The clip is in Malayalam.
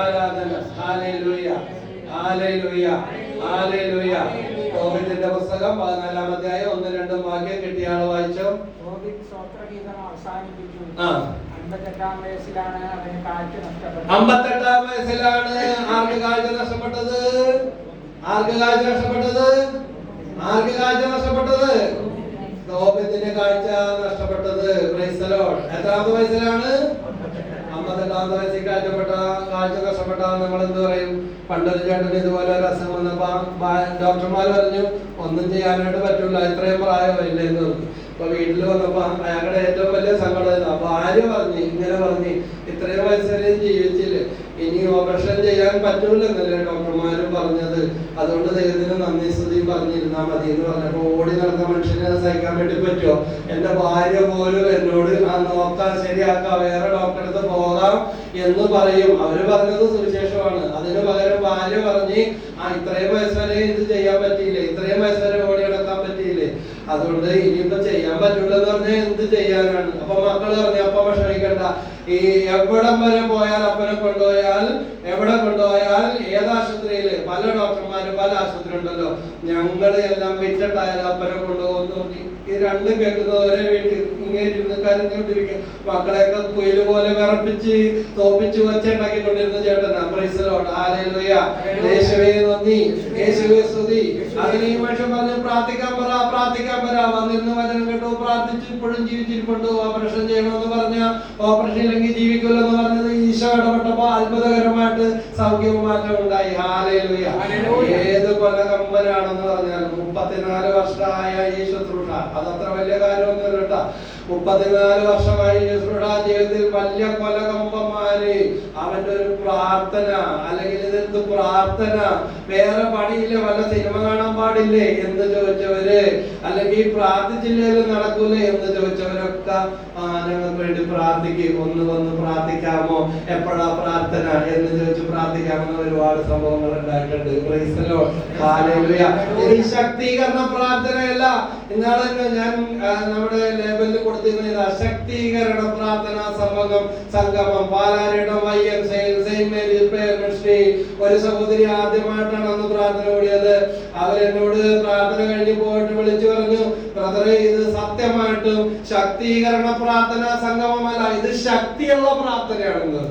ആരാധന. ഹാലേലൂയ ഹാലേലൂയ ഹാലേലൂയ കോവിഡിന്റെ പുസ്തകം പതിനാലാം അധ്യായം ഒന്ന് രണ്ടും വാക്യം കിട്ടിയ ആൾ വായിച്ചോ? അമ്പത്തെട്ടാം വയസ്സിലാണ് ആർക്ക് കാഴ്ച നഷ്ടപ്പെട്ടത്? ആർക്ക് കാഴ്ച നഷ്ടപ്പെട്ടത്? ആർക്ക് കാഴ്ച നഷ്ടപ്പെട്ടത്? ലോകത്തിന്റെ കാഴ്ച നഷ്ടപ്പെട്ടത്. എത്രാമത്തെ വയസ്സിലാണ്? അമ്പത്തെട്ടാമത്തെ വയസ്സിൽ കാഴ്ചപ്പെട്ട കാഴ്ച കഷ്ടപ്പെട്ട നമ്മൾ എന്ത് പറയും? പണ്ടൊരു ചേട്ടന് ഇതുപോലെ ഒരു അസുഖം വന്നപ്പോ ബാ- ഡോക്ടർമാർ പറഞ്ഞു ഒന്നും ചെയ്യാനായിട്ട് പറ്റൂല ഇത്രയും പ്രായമില്ല എന്ന് പറഞ്ഞു. അപ്പൊ വീട്ടിൽ വന്നപ്പോ അയാളുടെ ഏറ്റവും വലിയ സങ്കടമായിരുന്നു അപ്പൊ ആര് പറഞ്ഞു? ഇങ്ങനെ പറഞ്ഞു. ഇത്രയും വയസ്സ് വരെയും ജീവിച്ചില്ല. ഇനി ഓപ്പറേഷൻ ചെയ്യാൻ പറ്റൂലെന്നല്ലേ ഡോക്ടർമാരും പറഞ്ഞത്. അതുകൊണ്ട് ദൈവത്തിന് നന്ദി സ്തുതി പറഞ്ഞിരുന്നാ മതി എന്ന് പറഞ്ഞപ്പോ ഓടി നടന്ന മനുഷ്യനെ സഹിക്കാൻ വേണ്ടി പറ്റുമോ എന്റെ ഭാര്യ പോലും എന്നോട് ആ നോക്കാൻ ശരിയാക്കാം വേറെ പോകാം എന്ന് പറയും. അവർ പറഞ്ഞത് സുവിശേഷമാണ്. അതിന് പകരം ഭാര്യ പറഞ്ഞ് ആ ഇത്രയും വയസ്സ് ഇത് ചെയ്യാൻ പറ്റിയില്ലേ ഇത്രയും വയസ്സ് വരെ ഓടി നടക്കാൻ പറ്റിയില്ലേ അതുകൊണ്ട് ഇനിയിപ്പോ ചെയ്യാൻ പറ്റൂലെന്ന് പറഞ്ഞാൽ എന്ത് ചെയ്യാനാണ്? അപ്പൊ മക്കൾ പറഞ്ഞു അപ്പൊ ക്ഷണിക്കണ്ട ഈ എവിടം വരെ പോയാൽ അപ്പനെ കൊണ്ടുപോയാൽ എവിടെ കൊണ്ടുപോയാൽ ഏത് പല ഡോക്ടർമാരും പല ആശുപത്രി ഉണ്ടല്ലോ. ഞങ്ങൾ എല്ലാം വിറ്റിട്ടായാലും അപ്പനെ കൊണ്ടുപോകുന്നു ഈ രണ്ട് കേൾക്കുന്നത് ഒരേ വീട്ടിൽ ഇങ്ങനെ ഇരുന്ന് കരഞ്ഞുകൊണ്ടിരിക്കും മക്കളെയൊക്കെ കുയിൽ പോലെ വിറപ്പിച്ച് തോപ്പിച്ച് വെച്ചുണ്ടാക്കിക്കൊണ്ടിരുന്ന ചേട്ടനാ പ്രൈസലോട്ട് ആലയിലുയ യേശുവേ നന്ദി. യേശുവേ സ്തുതി. അങ്ങനെ ഈ മനുഷ്യൻ പറഞ്ഞു പ്രാർത്ഥിക്കാൻ പറ പ്രാർത്ഥിക്കാൻ പറ വന്നിരുന്ന് വചനം കേട്ടു പ്രാർത്ഥിച്ചു ഇപ്പോഴും ജീവിച്ചിരിപ്പുണ്ട്. ഓപ്പറേഷൻ ചെയ്യണമെന്ന് പറഞ്ഞ ഓപ്പറേഷൻ ഇല്ലെങ്കിൽ ജീവിക്കില്ലെന്ന് പറഞ്ഞത് ഈശോ ഇടപെട്ടപ്പോ അത്ഭുതകരമായിട്ട് സൗഖ്യവും മാറ്റം ഉണ്ടായി. ഹാലേലുയ ഏത് കൊല കമ്പനാണെന്ന് പറഞ്ഞാൽ മുപ്പത്തിനാല് വർഷമായ ഈ ശുശ്രൂഷ അതത്ര വലിയ കാര്യമൊന്നും കേട്ടാ. മുപ്പത്തിനാല് വർഷമായി ശുശ്രൂഷ ജീവിതത്തിൽ വലിയ കൊലകമ്പന്മാര്. അവന്റെ ഒരു പ്രാർത്ഥന അല്ലെങ്കിൽ ഇതെന്ത് പ്രാർത്ഥന? വേറെ പണിയില്ല. വല്ല സിനിമ കാണാൻ പാടില്ലേ എന്ന് ചോദിച്ചവര്? അല്ലെങ്കിൽ പ്രാർത്ഥിച്ചില്ലേലും നടക്കൂലേ എന്ന് ചോദിച്ചവരൊക്കെ ഞങ്ങൾക്ക് വേണ്ടി പ്രാർത്ഥിക്കും. ഒന്ന് വന്ന് പ്രാർത്ഥിക്കാമോ? എപ്പോഴാ പ്രാർത്ഥന എന്ന് ചോദിച്ച് പ്രാർത്ഥിക്കാമെന്ന് ഒരുപാട് സംഭവങ്ങൾ ഉണ്ടായിട്ടുണ്ട്. ഈ ശക്തീകരണ പ്രാർത്ഥനയല്ല. ഇന്നാളെ ഞാൻ നമ്മുടെ ലേബലിൽ കൊടുത്തിരുന്ന ശക്തീകരണ പ്രാർത്ഥന സംഗമം. സംഗമം Palaridam Y M saint Mary ministry. ഒരു സഹോദരി ആദ്യമായിട്ടാണ് അന്ന് പ്രാർത്ഥന കൂടിയത്. അവരെന്നോട് പ്രാർത്ഥന കഴിഞ്ഞ് പോയിട്ട് വിളിച്ചു പറഞ്ഞു ബ്രദറെ ഇത് സത്യമായിട്ടും ശക്തീകരണ പ്രാർത്ഥന സംഗമമല്ല ഇത് ശക്തിയുള്ള പ്രാർത്ഥനയാണെന്ന്